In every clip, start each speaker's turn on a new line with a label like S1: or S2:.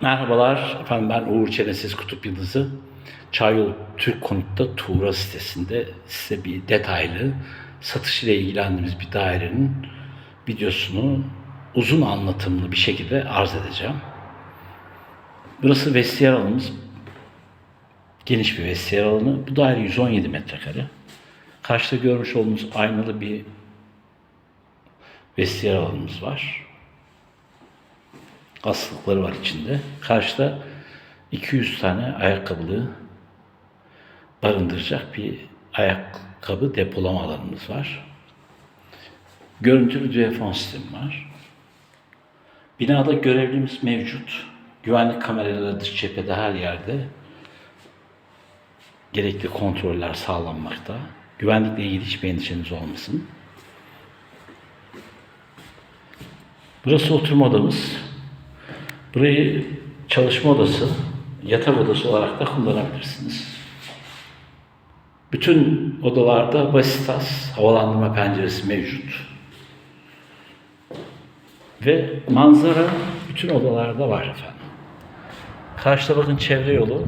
S1: Merhabalar, efendim ben Uğur Çenesiz Kutup Yıldızı. Çayyolu Türk Konut'ta Tuğra sitesinde size bir detaylı satış ile ilgilendiğimiz bir dairenin videosunu uzun anlatımlı bir şekilde arz edeceğim. Burası vestiyer alanımız. Geniş bir vestiyer alanı. Bu daire 117 metrekare. Karşıda görmüş olduğunuz aynalı bir vestiyer alanımız var aslıkları var içinde. Karşıda 200 tane ayakkabılığı barındıracak bir ayakkabı depolama alanımız var. Görüntülü düğefon sistemi var. Binada görevlimiz mevcut. Güvenlik kameraları dış cephede her yerde. Gerekli kontroller sağlanmakta. Güvenlikle ilgili hiçbir endişeniz olmasın. Burası oturma odamız. Burayı çalışma odası, yatak odası olarak da kullanabilirsiniz. Bütün odalarda Basitas havalandırma penceresi mevcut. Ve manzara bütün odalarda var efendim. Karşıda bakın çevre yolu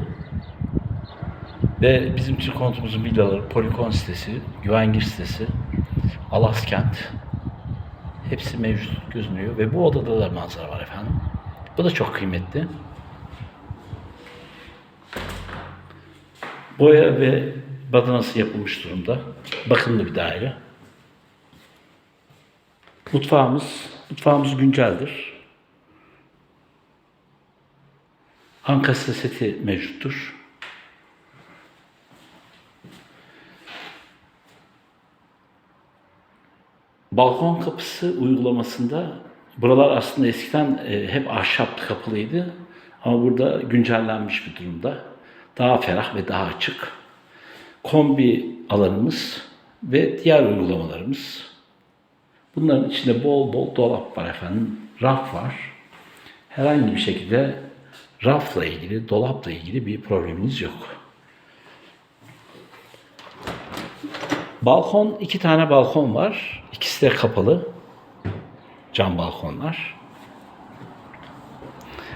S1: ve bizim Türk konutumuzun villaları, Polikon sitesi, Güvengir sitesi, Alaskent hepsi mevcut gözünüyor ve bu odada da manzara var efendim. Bu da çok kıymetli. Boya ve badanası yapılmış durumda. Bakımlı bir daire. Mutfağımız, mutfağımız günceldir. Ankastre seti mevcuttur. Balkon kapısı uygulamasında buralar aslında eskiden e, hep ahşap kapılıydı ama burada güncellenmiş bir durumda. Daha ferah ve daha açık. Kombi alanımız ve diğer uygulamalarımız. Bunların içinde bol bol dolap var efendim. Raf var. Herhangi bir şekilde rafla ilgili, dolapla ilgili bir probleminiz yok. Balkon, iki tane balkon var. İkisi de kapalı. Cam balkonlar.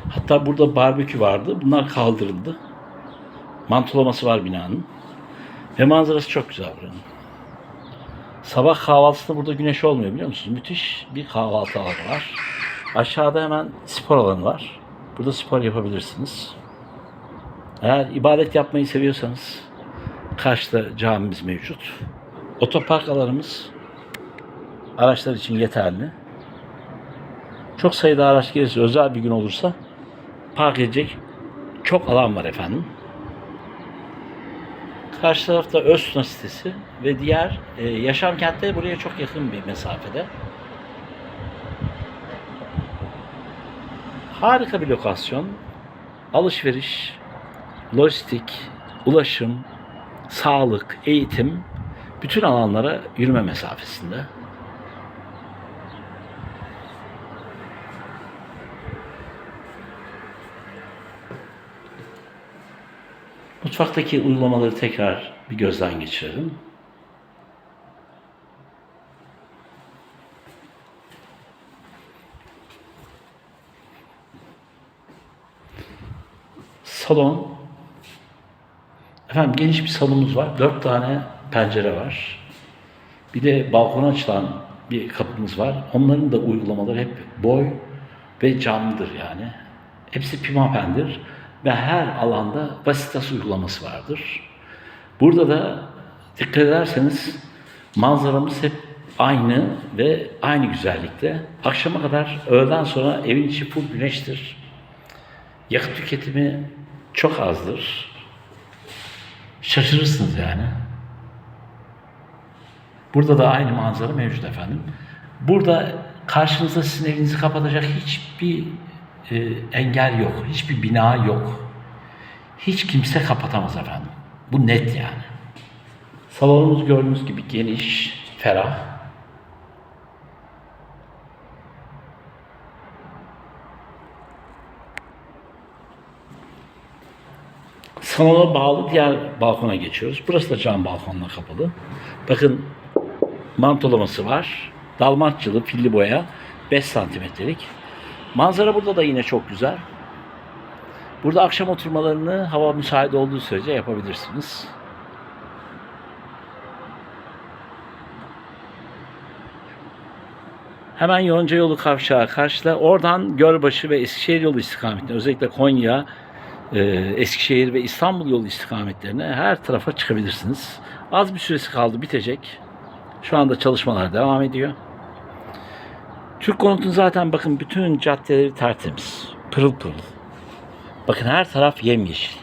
S1: Hatta burada barbekü vardı. Bunlar kaldırıldı. Mantolaması var binanın. Ve manzarası çok güzel buranın. Sabah kahvaltısında burada güneş olmuyor biliyor musunuz? Müthiş bir kahvaltı alanı var. Aşağıda hemen spor alanı var. Burada spor yapabilirsiniz. Eğer ibadet yapmayı seviyorsanız karşıda camimiz mevcut. Otopark alanımız araçlar için yeterli. Çok sayıda araç gelirse özel bir gün olursa park edecek çok alan var efendim. Karşı tarafta Öztuna sitesi ve diğer e, yaşam kentleri buraya çok yakın bir mesafede. Harika bir lokasyon. Alışveriş, lojistik, ulaşım, sağlık, eğitim bütün alanlara yürüme mesafesinde. Mutfaktaki uygulamaları tekrar bir gözden geçirelim. Salon. Efendim geniş bir salonumuz var. Dört tane pencere var. Bir de balkona açılan bir kapımız var. Onların da uygulamaları hep boy ve camdır yani. Hepsi pimapendir ve her alanda basitas uygulaması vardır. Burada da dikkat ederseniz manzaramız hep aynı ve aynı güzellikte. Akşama kadar öğleden sonra evin içi full güneştir. Yakıt tüketimi çok azdır. Şaşırırsınız yani. Burada da aynı manzara mevcut efendim. Burada karşınızda sizin evinizi kapatacak hiçbir e, engel yok. Hiçbir bina yok. Hiç kimse kapatamaz efendim. Bu net yani. Salonumuz gördüğünüz gibi geniş, ferah. Salona bağlı diğer balkona geçiyoruz. Burası da cam balkonla kapalı. Bakın mantolaması var. Dalmatçılı pilli boya 5 santimetrelik. Manzara burada da yine çok güzel. Burada akşam oturmalarını hava müsait olduğu sürece yapabilirsiniz. Hemen Yonca yolu kavşağı karşıda. Oradan Gölbaşı ve Eskişehir yolu istikametine özellikle Konya, e, Eskişehir ve İstanbul yolu istikametlerine her tarafa çıkabilirsiniz. Az bir süresi kaldı bitecek. Şu anda çalışmalar devam ediyor. Türk Konut'un zaten bakın bütün caddeleri tertemiz. Pırıl pırıl. Bakın her taraf yemyeşil.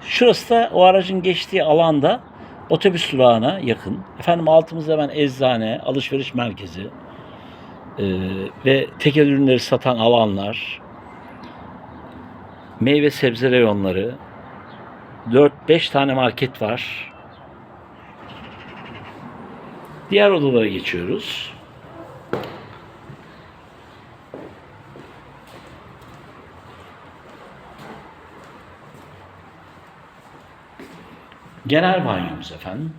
S1: Şurası da o aracın geçtiği alanda otobüs durağına yakın. Efendim altımızda hemen eczane, alışveriş merkezi e, ve tekel ürünleri satan alanlar, meyve sebze reyonları, 4-5 tane market var. Diğer odalara geçiyoruz. Genel banyomuz efendim.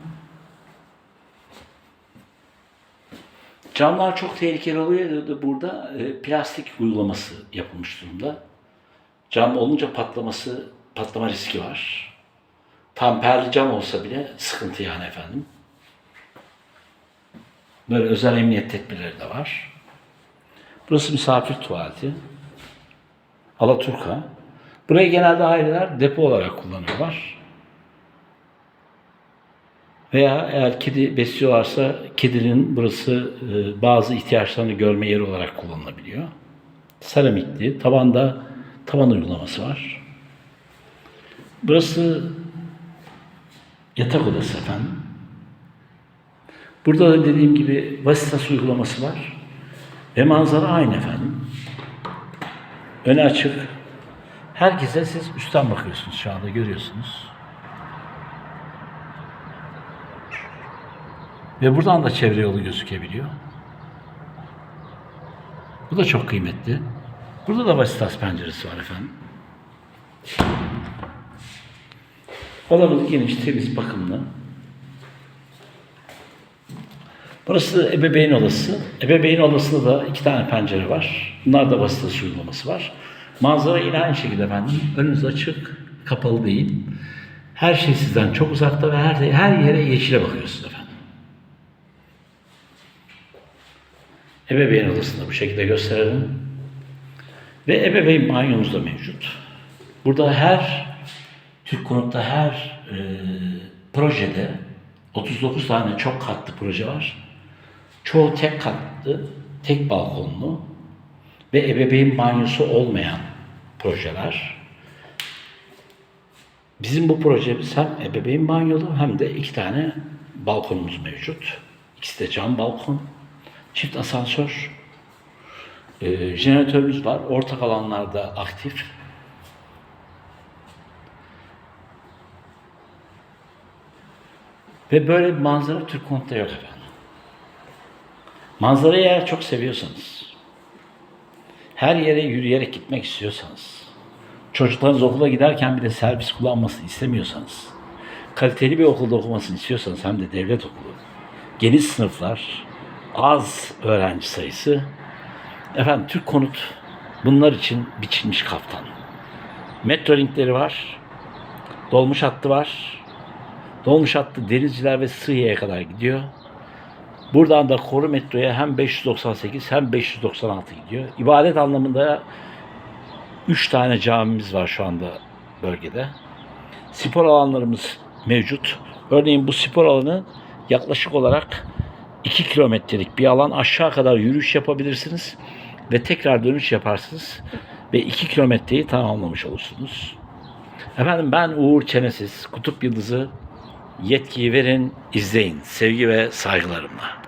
S1: Camlar çok tehlikeli oluyor da burada e, plastik uygulaması yapılmış durumda. Cam olunca patlaması, patlama riski var. Tamperli cam olsa bile sıkıntı yani efendim. Böyle özel emniyet tedbirleri de var. Burası misafir tuvaleti. Alaturka. Burayı genelde aileler depo olarak kullanıyorlar. Veya eğer kedi besliyorlarsa kedinin burası e, bazı ihtiyaçlarını görme yeri olarak kullanılabiliyor. Seramikli, tabanda tavan uygulaması var. Burası yatak odası efendim. Burada da dediğim gibi Vasitas uygulaması var. Ve manzara aynı efendim. Öne açık. Herkese siz üstten bakıyorsunuz şu anda görüyorsunuz. Ve buradan da çevre yolu gözükebiliyor. Bu da çok kıymetli. Burada da Vasitas penceresi var efendim. Odamız geniş, temiz, bakımlı. Burası ebeveyn odası. Ebeveyn odasında da iki tane pencere var. Bunlar da Vasitas uygulaması var. Manzara yine aynı şekilde efendim. Önünüz açık, kapalı değil. Her şey sizden çok uzakta ve her, her yere yeşile bakıyorsunuz efendim. Ebeveyn odasını bu şekilde gösterelim. Ve ebeveyn banyomuz da mevcut. Burada her Türk Konut'ta her e, projede 39 tane çok katlı proje var. Çoğu tek katlı, tek balkonlu ve ebeveyn banyosu olmayan projeler. Bizim bu projemiz hem ebeveyn banyolu hem de iki tane balkonumuz mevcut. İkisi de cam balkon. Çift asansör. Ee, jeneratörümüz var. Ortak alanlarda aktif. Ve böyle bir manzara Türk konutta yok efendim. Manzarayı eğer çok seviyorsanız, her yere yürüyerek gitmek istiyorsanız, çocuklarınız okula giderken bile servis kullanmasını istemiyorsanız, kaliteli bir okulda okumasını istiyorsanız hem de devlet okulu, geniş sınıflar, az öğrenci sayısı, efendim Türk konut bunlar için biçilmiş kaftan. Metro linkleri var, dolmuş hattı var, dolmuş hattı Denizciler ve Sığıye'ye kadar gidiyor. Buradan da Koru metroya hem 598 hem 596 gidiyor. İbadet anlamında 3 tane camimiz var şu anda bölgede. Spor alanlarımız mevcut. Örneğin bu spor alanı yaklaşık olarak 2 kilometrelik bir alan aşağı kadar yürüyüş yapabilirsiniz ve tekrar dönüş yaparsınız ve 2 kilometreyi tamamlamış olursunuz. Efendim ben Uğur Çenesiz, Kutup Yıldızı yetkiyi verin, izleyin. Sevgi ve saygılarımla.